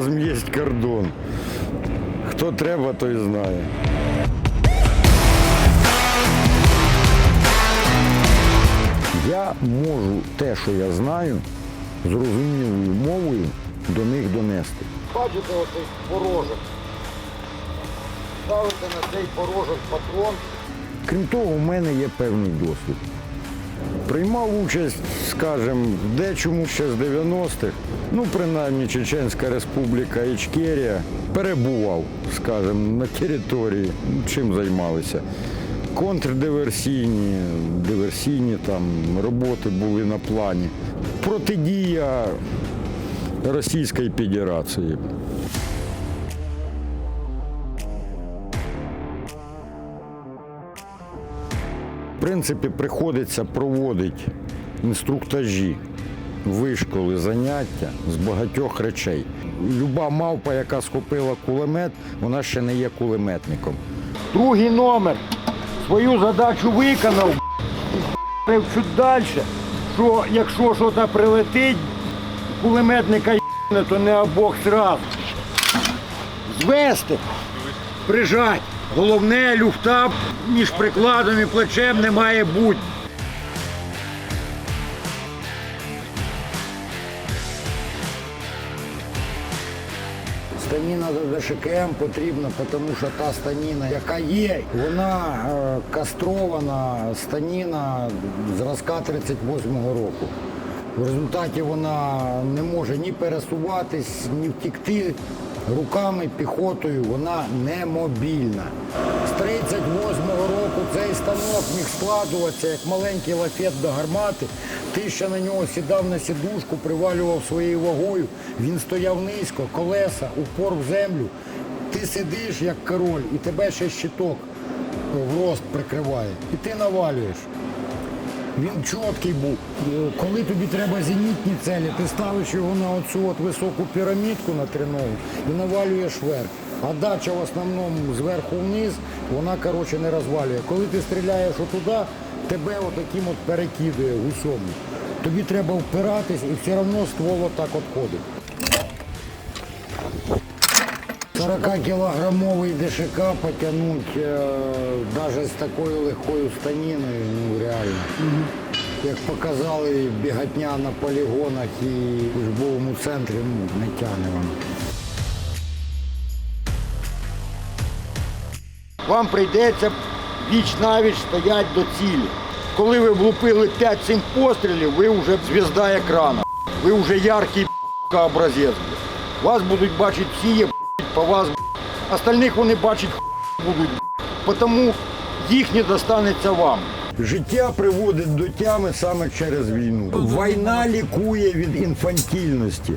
маразм є кордон. Хто треба, той знає. Я можу те, що я знаю, зрозумілою мовою до них донести. Бачите оцей порожок. Ставите на цей порожок патрон. Крім того, у мене є певний досвід. Приймав участь, скажімо, дечому ще з 90-х. Ну, принаймні, Чеченська Республіка Ічкерія перебував, скажімо, на території. Чим займалися? Контрдиверсійні, диверсійні там роботи були на плані. Протидія Російської Федерації. В принципі, приходиться проводити інструктажі, вишколи, заняття з багатьох речей. Люба мавпа, яка схопила кулемет, вона ще не є кулеметником. Другий номер свою задачу виконав, чуть далі, що якщо щось прилетить, кулеметника то не обох зразу. Звести, прижать. Головне, люфта між прикладом і плечем не має бути. Станіна до ДШКМ потрібна, тому що та станіна, яка є, вона е, кастрована станіна зразка 38-го року. В результаті вона не може ні пересуватись, ні втікти руками, піхотою, вона не мобільна. З 38-го року цей станок міг складуватися як маленький лафет до гармати. Ти ще на нього сідав на сідушку, привалював своєю вагою. Він стояв низько, колеса, упор в землю. Ти сидиш як король, і тебе ще щиток в рост прикриває. І ти навалюєш. Він чіткий був. Е, Коли тобі треба зенітні цілі, ти ставиш його на оцю от високу пірамідку на тренову і навалюєш вверх. А дача в основному зверху вниз, вона коротше не розвалює. Коли ти стріляєш отуди, тебе отаким от перекидує гусьом. Тобі треба впиратись і все одно ствол отак от ходить. 40-кілограмовий ДШК потягнуть навіть з такою легкою станіною, ну реально. Як показали бігатня на полігонах і в учбовому центрі, ну, не тягне воно. Вам прийдеться віч навіч стоять до цілі. Коли ви влупили 5-7 пострілів, ви вже звізда екрану. Ви вже яркий образець. Вас будуть бачити всі, є, по вас. Остальних вони бачать будуть. Тому їх не достанеться вам. Життя приводить до тями саме через війну. Війна лікує від інфантільності.